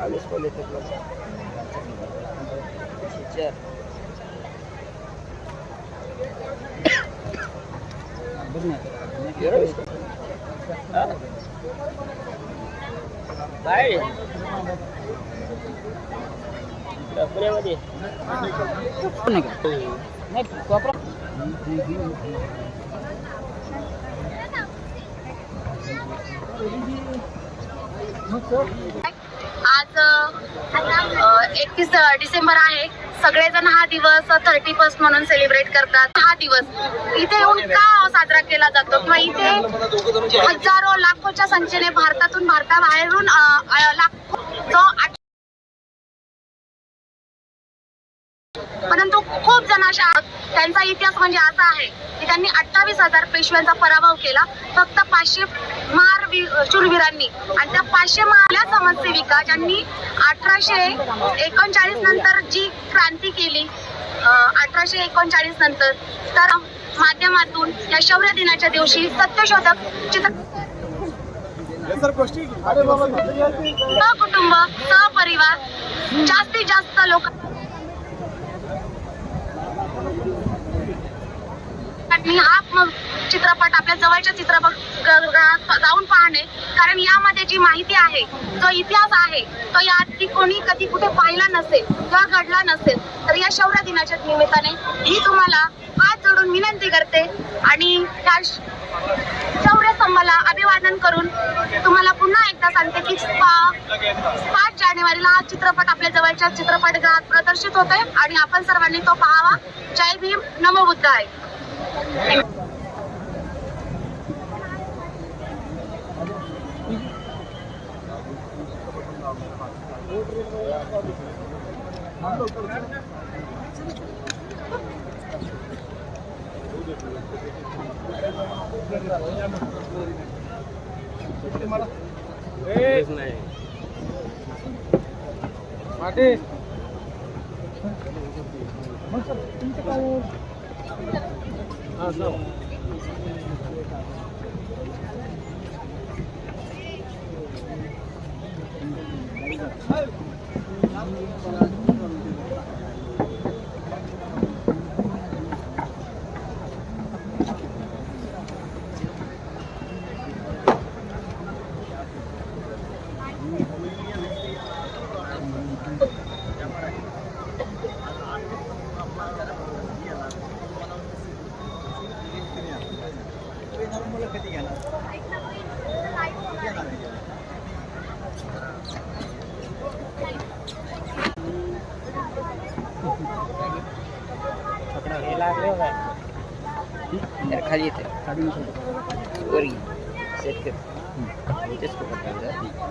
Камни смотрят на глаза. Сейчас. Первый? А? Парень? Так, приводи. Нет, вопрос. Ну все. आज एकतीस डिसेंबर आहे. सगळेजण हा दिवस थर्टी फर्स्ट म्हणून सेलिब्रेट करतात. हा दिवस. इथे येऊन का साजरा केला जातो? किंवा इथे हजारो लाखोच्या संख्येने भारतातून भारताबाहेरून लाखो जो परंतु खूप जण अशा त्यांचा इतिहास म्हणजे असा आहे की त्यांनी अठ्ठावीस हजार पेशव्यांचा पराभव केला. फक्त पाचशे महार शूरवीरांनी आणि त्या पाचशे महाल्या समाजसेविका ज्यांनी अठराशे एकोणचाळीस नंतर जी क्रांती केली अठराशे एकोणचाळीस नंतर तर माध्यमातून या शौर्य दिनाच्या दिवशी सत्यशोधक चित्र सहकुटुंब सहपरिवार जास्तीत जास्त लोक हा चित्रपट आपल्या जवळच्या चित्रपट जाऊन पाहणे. कारण यामध्ये जी माहिती आहे जो इतिहास आहे तो या आधी कोणी कधी कुठे पाहिला नसेल किंवा घडला नसेल तर या शौर्य दिनाच्या निमित्ताने मी तुम्हाला हात जोडून विनंती करते आणि त्या शौर्य स्तंभाला अभिवादन करून तुम्हाला पुन्हा एकदा सांगते की पाच जानेवारीला हा चित्रपट आपल्या जवळच्या चित्रपटगृहात प्रदर्शित होतोय आणि आपण सर्वांनी तो पाहावा. जय भीम नमो बुद्ध आहे हे लागले हो काय तर खाली येते. वर. सेट कर. तेच पकडतात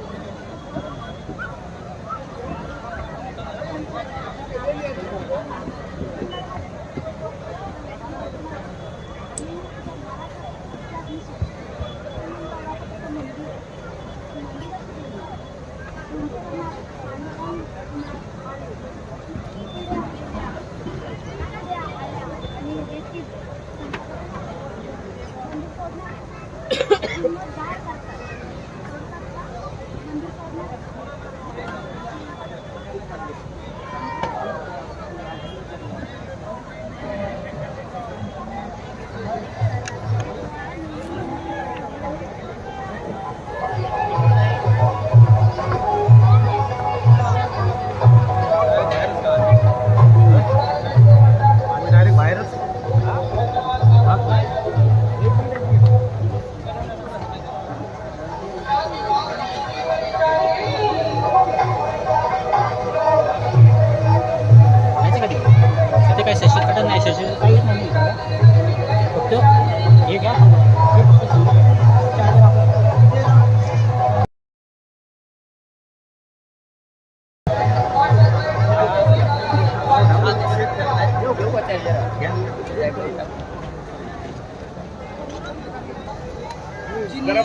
जर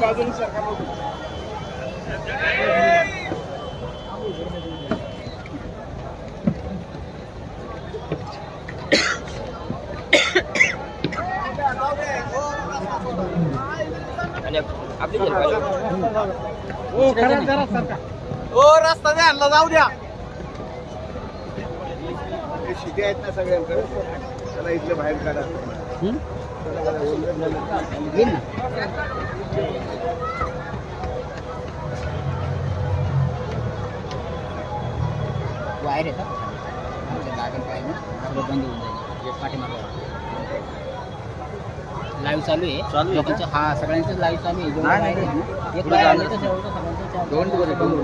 खरं जरा सरका ओ रस्ता द्या आणला जाऊ द्या. शिके आहेत ना सगळ्यांकडे. त्याला इथले बाहेर काढा. ना. वायर येतात लागेल पाहिजे सगळं बंद होऊन जाईल. पाठीमागं लाईव्ह चालू आहे. चालू आहे लोकांचं हा सगळ्यांचंच लाईव्ह चालू जेवढं ना, एक सगळ्यांचं दोन आहे, दोन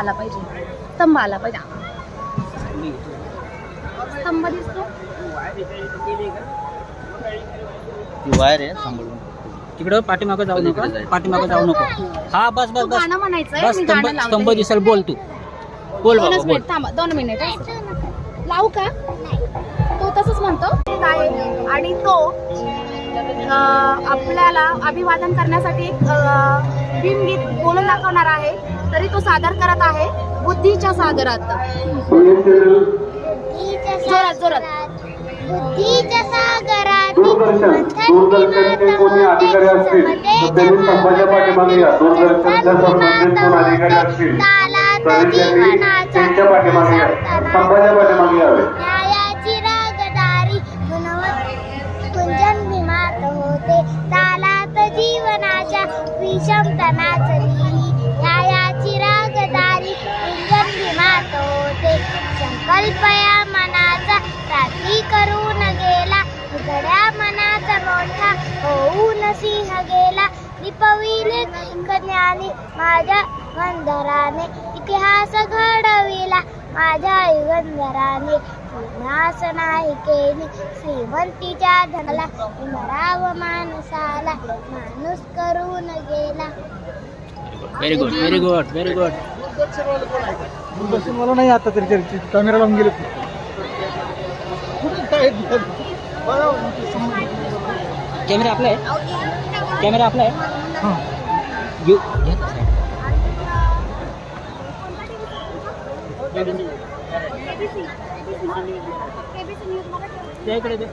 आला पाहिजे. स्तंभ आला पाहिजे. स्तंभ दिसतो. ती वायर आहे सांभाळून. तिकडं पाठीमागं जाऊ नका. पाठीमागं जाऊ नको. हा बस तू बस. बस गाणं म्हणायचंय बस मी स्तंभ गाणं स्तंभ लावते दिसेल बोल तू. बोल बाबा दोनच बोल. मिनिट थांबा दोन मिनिट लावू का? तो तसंच म्हणतो. आहे आणि तो आपल्याला अभिवादन करण्यासाठी एक बिनगीत बोलून दाखवणार आहे. तरी तो सादर करत आहे बुद्धीच्या सागरात जोरात जोरात. बुद्धीच्या सागरात पाठीमागे या नाचली न्यायाची रागदारी कुंजन भीमात होते संकल्प या मनाचा रात्री करून गेला. उघड्या मनाचा मोठा होऊन सिंह गेला. निपविले कन्याने माझ्या वंदराने इतिहास घडविला माझ्या युगंधराने विनाश नाही केली. श्रीमंतीच्या धनला. मराव माणसाला माणूस करून गेला. Very good very good very good Doordarshan मला नाही आता तरी तरी कॅमेरा लावून गेले कुठे काय कॅमेरा आपला आहे कॅमेरा आपला आहे इकडे दे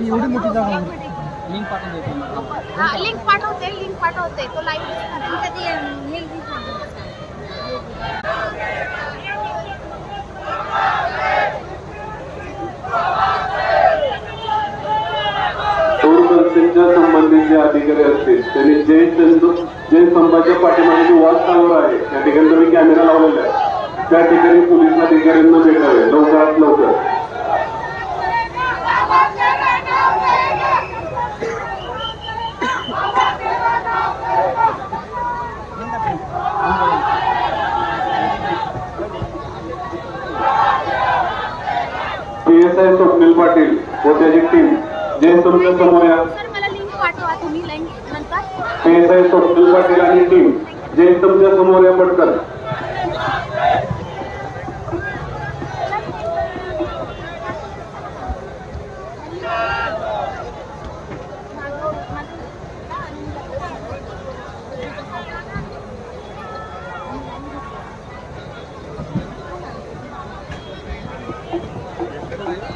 एवढी मोठी जागा लिंक पाठवून देतो. हा लिंक पाठवते लिंक पाठवते. तो लाईव्ह दूरदर्शनच्या संबंधित जे अधिकारी असतील त्यांनी जय चंदू जय स्तंभाच्या पाठीमागे जो वाच टावर आहे त्या ठिकाणी तुम्ही कॅमेरा लावलेला आहे. त्या ठिकाणी पोलीस अधिकाऱ्यांना भेटावे लवकरात लवकर. एस आय स्वप्नील पाटील व त्याची टीम जय स्तंभच्या समोर P S I Swapnil Patil आणि टीम जय स्तंभच्या समोर या पटकन.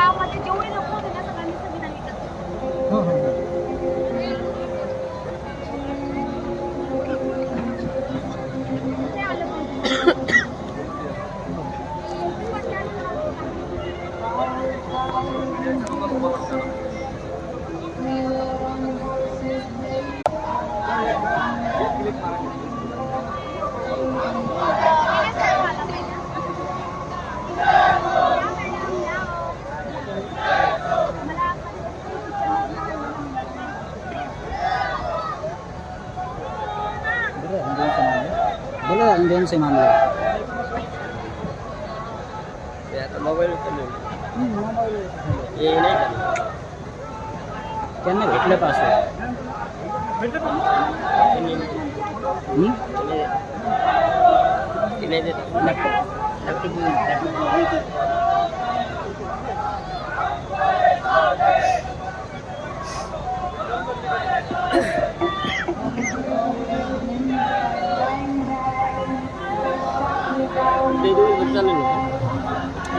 तर त्यामध्ये जेवढे लोक होते ना sa mama. Kaya mobile ka nun. Hmm, mobile ka nun. Eh, inay ka nun. Kaya na, wait na paso. Hmm? Inay dito. Laptop. Laptop. Laptop. 내도 이거 자르는 거야?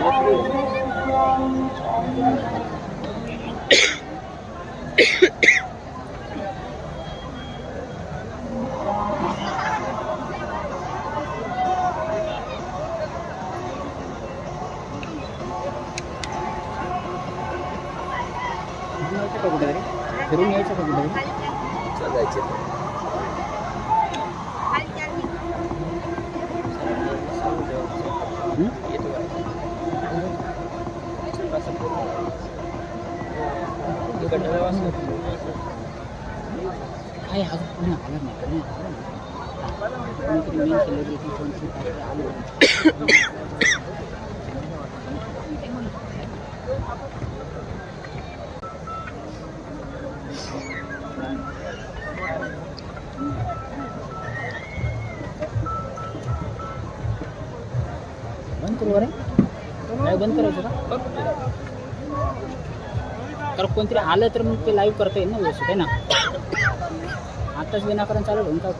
앞으로 대롱이 해서 가고 나요? 잘라야지. काय आज कोणी आलं नाही कोणी आलं कोणीतरी मेन सेलिब्रिटी कोणतरी आलं बंद करू अरे बंद करायचं का? कारण कोणतरी आलं तर मग ते लाईव्ह करता येईल ना व्यवस्थित आहे ना? आताच विनाकारण चालू होऊन का?